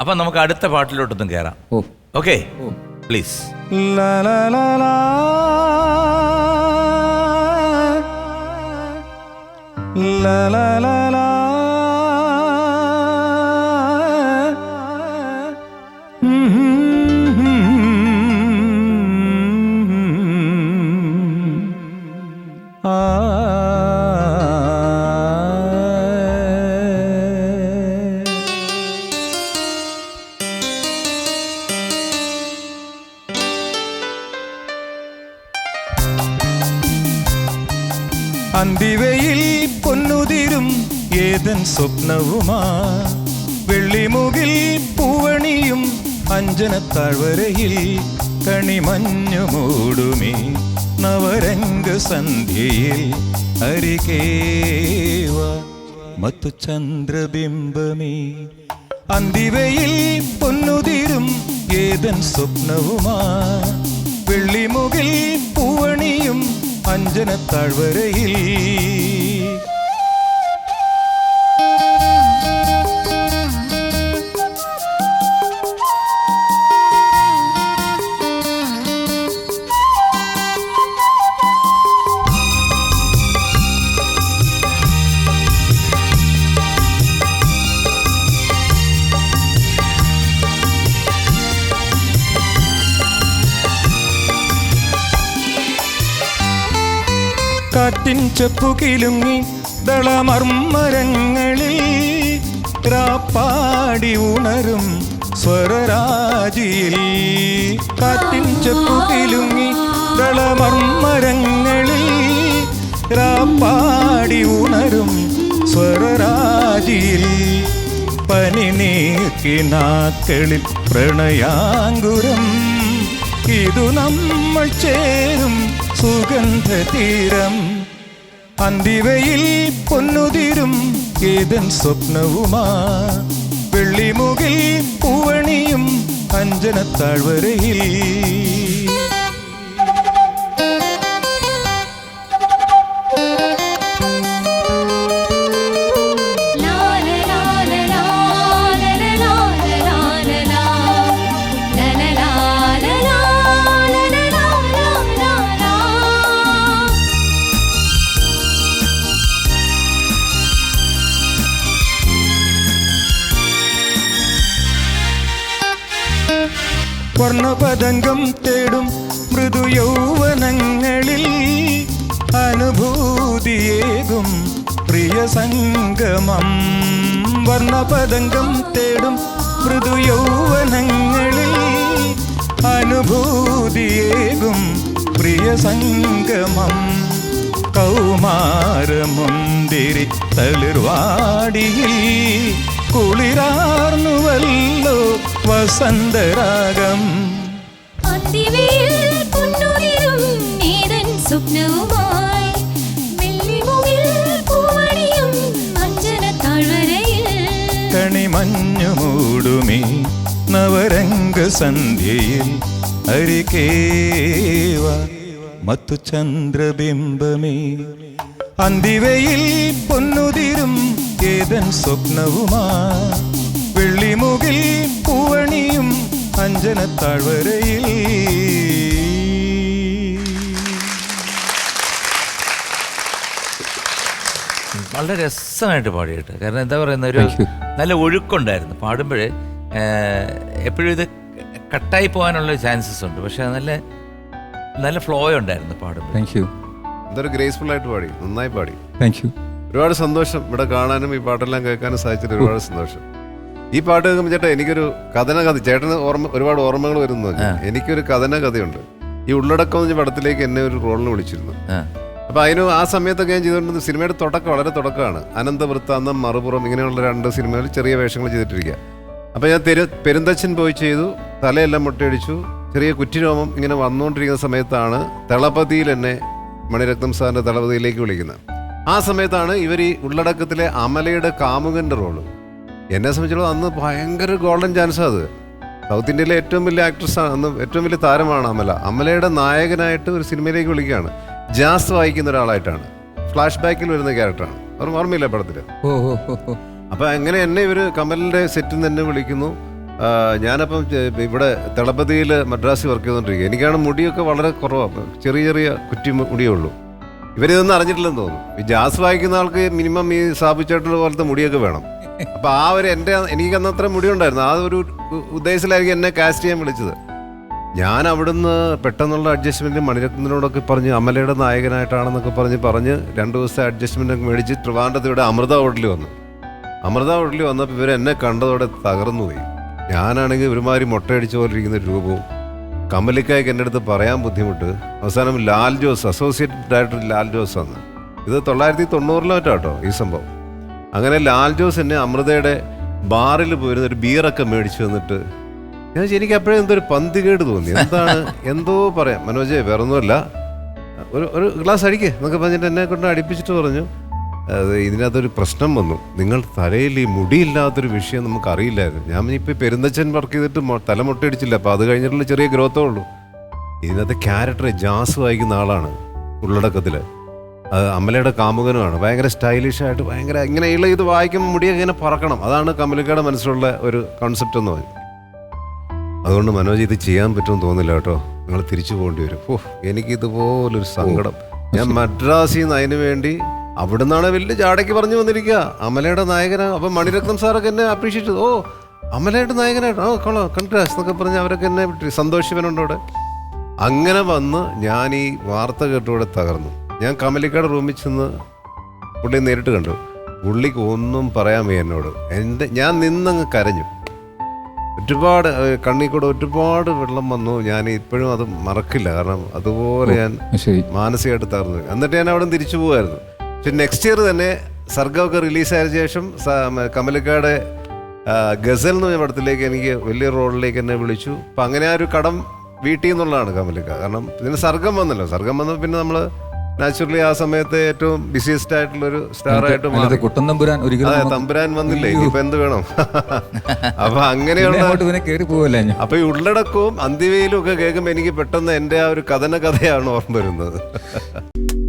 അപ്പൊ നമുക്ക് അടുത്ത പാട്ടിലോട്ടൊന്നും കയറാം ഓ. ഓക്കെ? പ്ലീസ്. ലാ ലാ la അന്തിവയിൽ പൊന്നുതിരും ഏതൻ സ്വപ്നവുമാ. വെള്ളിമുകിൽ പൂവണിയും അഞ്ജനത്താഴ്വരയിൽ കണിമഞ്ഞു മൂടുമേ നവരംഗ സന്ധ്യയിൽ അരികേവ മത്തു ചന്ദ്രബിംബമേ അന്തിവയിൽ പൊന്നുതിരും ഏതൻ സ്വപ്നവുമാ. വെള്ളിമുകിൽ പൂവണിയും അഞ്ജനത്താഴ്വരയിൽ കാറ്റിൻ ചെപ്പു കിലുങ്ങി ദളമർമ്മരങ്ങളിൽ രാപ്പാടി ഉണരും സ്വരരാജിയിൽ. കാറ്റിൻ ചെപ്പു കിലുങ്ങി ദളമർമ്മരങ്ങളിൽ രാപ്പാടി ഉണരും സ്വരരാജിയിൽ. പനി നീക്കിനാക്കളിൽ പ്രണയാങ്കുരം ഇതു നമ്മൾ ചേരും സുഗന്ധ തീരം അന്തിവയിൽ പൊന്നുതിരും ഏതൻ സ്വപ്നവുമാ. വെള്ളിമുകിൽ പൂവണിയും അഞ്ജനത്താഴ്വരയിൽ വർണപതംഗം തേടും മൃദു യൗവനങ്ങളിൽ അനുഭൂതിയേകും പ്രിയ സംഗമം. വർണപതംഗം തേടും മൃദു യൗവനങ്ങളിൽ അനുഭൂതിയേകും പ്രിയ സംഗമം. കൗമാരമുന്തിരി തളിർവാടിയിൽ കുളിരാർന്നുവല്ലോ വസന്തരാഗം. സ്വപ്നവുമായി വെള്ളിമുകിൽ പൂവണിയും അഞ്ജനത്താഴ്വരയിൽ കണിമഞ്ഞു മൂടുമീ നവരംഗ സന്ധ്യയിൽ. അരികേവ മത്തു ചന്ദ്രബിംബമേ അന്തിവയിൽ പൊന്നുതിരും ഏതൻ സ്വപ്നവുമാ. വെള്ളിമുകിൽ പൂവണിയും അഞ്ജനത്താഴ്വരയിൽ വളരെ രസമായിട്ട് പാടിയിട്ട്. കാരണം എന്താ പറയുന്ന ഒരു നല്ല ഒഴുക്കുണ്ടായിരുന്നു. പാടുമ്പോഴേ എപ്പോഴും ഇത് കട്ടായി പോകാനുള്ള ചാൻസസ് ഉണ്ട്. പക്ഷെ നല്ല നല്ല ഫ്ലോ ഉണ്ടായിരുന്നു പാടുമ്പോൾ താങ്ക് യു എന്തൊരു ഗ്രേസ്ഫുൾ ആയിട്ട് പാടി നന്നായി പാടി. താങ്ക് യു ഒരുപാട് സന്തോഷം. ഇവിടെ കാണാനും ഈ പാട്ടെല്ലാം കേൾക്കാനും സാധിച്ചത് ഒരുപാട് സന്തോഷം. ഈ പാട്ട് കേൾക്കുമ്പോൾ ചേട്ടാ എനിക്കൊരു കഥന കഥ ചേട്ടന് ഓർമ്മ ഒരുപാട് ഓർമ്മകൾ വരുന്നു എനിക്കൊരു കഥന കഥയുണ്ട് ഈ ഉള്ളടക്കം എന്ന് പടത്തിലേക്ക് എന്നെ ഒരു റോളിന് വിളിച്ചിരുന്നു. ആ അപ്പൊ അതിന് ആ സമയത്തൊക്കെ ഞാൻ ചെയ്തുകൊണ്ടിരുന്ന സിനിമയുടെ തുടക്കം വളരെ തുടക്കമാണ്. അനന്തവൃത്താന്തം മറുപുറം ഇങ്ങനെയുള്ള രണ്ട് സിനിമകൾ ചെറിയ വേഷങ്ങൾ ചെയ്തിട്ടിരിക്കുക. അപ്പൊ ഞാൻ തെരു പെരുന്തച്ഛൻ പോയി ചെയ്തു തലയെല്ലാം മുട്ടയടിച്ചു ചെറിയ കുറ്റിരോമം ഇങ്ങനെ വന്നുകൊണ്ടിരിക്കുന്ന സമയത്താണ് തളപതിയിൽ എന്നെ മണിരത്നം സാറിന്റെ തളപതിയിലേക്ക് വിളിക്കുന്നത്. ആ സമയത്താണ് ഇവർ ഈ ഉള്ളടക്കത്തിലെ അമലയുടെ കാമുകന്റെ റോൾ. എന്നെ സംബന്ധിച്ചിടത്തോളം അന്ന് ഭയങ്കര ഗോൾഡൻ ചാൻസ് അത്. സൗത്ത് ഇന്ത്യയിലെ ഏറ്റവും വലിയ ആക്ട്രസ് ആണ് അന്ന് ഏറ്റവും വലിയ താരമാണ് അമല. അമലയുടെ നായകനായിട്ട് ഒരു സിനിമയിലേക്ക് വിളിക്കുകയാണ്. ജാസ് വായിക്കുന്ന ഒരാളായിട്ടാണ്. ഫ്ലാഷ് ബാക്കിൽ വരുന്ന ക്യാരക്ടറാണ് അവർ ഓർമ്മയില്ല പടത്തിൽ ഓ ഓ ഓ ഓ അപ്പൊ അങ്ങനെ എന്നെ ഇവർ കമലിന്റെ സെറ്റിൽ നിന്ന് എന്നെ വിളിക്കുന്നു? ആ, ഞാനപ്പം ചെ- ഇവിടെ തെളപതിയിൽ മദ്രാസിൽ വർക്ക് ചെയ്തുകൊണ്ടിരിക്കുക എനിക്കാണ് മുടിയൊക്കെ വളരെ കുറവാണ് ചെറിയ ചെറിയ കുറ്റി മു- മുടിയേ ഉള്ളൂ. ഇവരിതൊന്നും അറിഞ്ഞിട്ടില്ലെന്ന് തോന്നുന്നു. ഈ ജാസ് വായിക്കുന്ന ആൾക്ക് മിനിമം ഈ സാബുച്ചേട്ടന്റെ പോലത്തെ മുടിയൊക്കെ വേണം. അപ്പൊ ആ ഒരു എന്റെ എനിക്ക് അന്ന് അത്ര മുടി ഉണ്ടായിരുന്നു. ആ ഒരു ഉ- ഉദ്ദേശത്തിലായിരിക്കും എന്നെ കാസ്റ്റ് ചെയ്യാൻ വിളിച്ചത്. ഞാൻ അവിടുന്ന് പെട്ടെന്നുള്ള അഡ്ജസ്റ്റ്മെന്റ് മണിരത്നത്തിനോടൊക്കെ പറഞ്ഞ് അമലയുടെ നായകനായിട്ടാണെന്നൊക്കെ പറഞ്ഞ് പറഞ്ഞ് രണ്ട് ദിവസത്തെ അഡ്ജസ്റ്റ്മെന്റ് ഒക്കെ മേടിച്ച് ട്രിവാൻഡ്രത്ത് ഇവിടെ അമൃത ഹോട്ടലിൽ വന്നു. അമൃത ഹോട്ടലിൽ വന്നപ്പോൾ ഇവർ എന്നെ കണ്ടതോടെ തകർന്നു പോയി. ഞാനാണെങ്കിൽ ഒരുമാതിരി മുട്ടയടിച്ച പോലെ ഇരിക്കുന്ന രൂപവും കമലിക്കായ്ക്ക് എന്റെ അടുത്ത് പറയാൻ ബുദ്ധിമുട്ട്. അവസാനം ലാൽ ജോസ് അസോസിയേറ്റ് ഡയറക്ടർ ലാൽ ജോസ് ആണ് ഇത് തൊള്ളായിരത്തി തൊണ്ണൂറിലോ ഈ സംഭവം. അങ്ങനെ ലാൽ ജോസ് എന്നെ അമൃതയുടെ ബാറിൽ പോയിരുന്ന ഒരു ബിയറൊക്കെ മേടിച്ചു വന്നിട്ട് ഞാൻ എനിക്ക് അപ്പോഴേ എന്തോ ഒരു പന്തികേട് തോന്നി. എന്താണ്? എന്തോ പറയാം. മനോജെ വേറൊന്നുമല്ല. ഒരു ഒരു ഗ്ലാസ് അടിക്കേ. എന്നൊക്കെ പറഞ്ഞിട്ട് എന്നെ കൊണ്ട് അടിപ്പിച്ചിട്ട് പറഞ്ഞു. അത് ഇതിനകത്തൊരു പ്രശ്നം വന്നു. നിങ്ങൾ തലയിൽ ഈ മുടിയില്ലാത്തൊരു വിഷയം നമുക്ക് അറിയില്ലായിരുന്നു ഞാൻ ഇപ്പോൾ പെരുന്തച്ചൻ വർക്ക് ചെയ്തിട്ട് തല മുട്ടയടിച്ചില്ല. അപ്പോൾ അത് കഴിഞ്ഞിട്ടുള്ള ചെറിയ ഗ്രോത്തേ ഉള്ളൂ. ഇതിനകത്ത് ക്യാരക്ടർ ജാസ് വായിക്കുന്ന ആളാണ് ഉള്ളടക്കത്തിൽ അമലയുടെ കാമുകനുമാണ്. ഭയങ്കര സ്റ്റൈലിഷായിട്ട് ഭയങ്കര ഇങ്ങനെയുള്ള ഇത് വായിക്കുമ്പോൾ മുടിയൊക്കെ ഇങ്ങനെ പറക്കണം. അതാണ് കമലിക്കയുടെ മനസ്സിലുള്ള ഒരു കോൺസെപ്റ്റ് എന്ന് പറഞ്ഞു അതുകൊണ്ട് മനോജ് ഇത് ചെയ്യാൻ പറ്റുമെന്ന് തോന്നില്ല കേട്ടോ. നിങ്ങൾ തിരിച്ചു പോകേണ്ടി വരും. ഓ എനിക്ക് ഇതുപോലൊരു സങ്കടം. ഞാൻ മദ്രാസിൽ നിന്ന് അതിനു വേണ്ടി അവിടുന്നാണ് വലിയ ജാടയ്ക്ക് പറഞ്ഞു വന്നിരിക്കുക. അമലയുടെ നായകനാ. അപ്പം മണിരത്നം സാറൊക്കെ എന്നെ അപ്രീഷിയേറ്റ് ഓ അമലയുടെ നായകനായിട്ട്. ഓ കൊള്ളോ. കൺഗ്രാസ് എന്നൊക്കെ പറഞ്ഞ് അവരൊക്കെ എന്നെ സന്തോഷിപ്പനുണ്ട് അവിടെ. അങ്ങനെ വന്ന് ഞാൻ ഈ വാർത്ത കേട്ടുകൂടെ തകർന്നു. ഞാൻ കമലിക്കാട് റൂമിൽ ചെന്ന് പുള്ളി നേരിട്ട് കണ്ടു. പുള്ളിക്ക് ഒന്നും പറയാൻ വയ്യ എന്നോട്. എന്റെ ഞാൻ നിന്നങ്ങ് കരഞ്ഞു. ഒരുപാട് കണ്ണി കൂടെ ഒരുപാട് വെള്ളം വന്നു. ഞാൻ ഇപ്പോഴും അത് മറക്കില്ല. കാരണം അതുപോലെ ഞാൻ മാനസികമായിട്ട് തകർന്നു. എന്നിട്ട് ഞാൻ അവിടെ തിരിച്ചു പോകുമായിരുന്നു പക്ഷെ നെക്സ്റ്റ് ഇയർ തന്നെ സർഗമൊക്കെ റിലീസായ ശേഷം കമലക്കാട് ഗസൽ എന്ന് പറഞ്ഞ പടത്തിലേക്ക് എനിക്ക് വലിയ റോളിലേക്ക് എന്നെ വിളിച്ചു. അപ്പം അങ്ങനെ ആ ഒരു കടം വീട്ടിൽ നിന്നുള്ളതാണ് കമലിക്ക. കാരണം പിന്നെ സർഗം വന്നല്ലോ. സർഗം വന്നപ്പോൾ പിന്നെ നമ്മൾ നാച്ചുറലി ആ സമയത്ത് ഏറ്റവും ബിസിയസ്റ്റ് ആയിട്ടുള്ള ഒരു സ്റ്റാർ ആയിട്ട് മാറി. കുട്ടൻ തമ്പുരാൻ ഒരിക്കലും അതെ തമ്പുരാൻ വന്നില്ലേ? ഇപ്പൊ എന്ത് വേണം? അപ്പൊ അങ്ങനെയുള്ള കയറി പോവല്ലേ അപ്പൊ ഈ ഉള്ളടക്കവും അന്തിവയിലും ഒക്കെ കേൾക്കുമ്പോൾ എനിക്ക് പെട്ടെന്ന് എന്റെ ആ ഒരു കഥന കഥയാണ് ഓർമ്മ വരുന്നത്.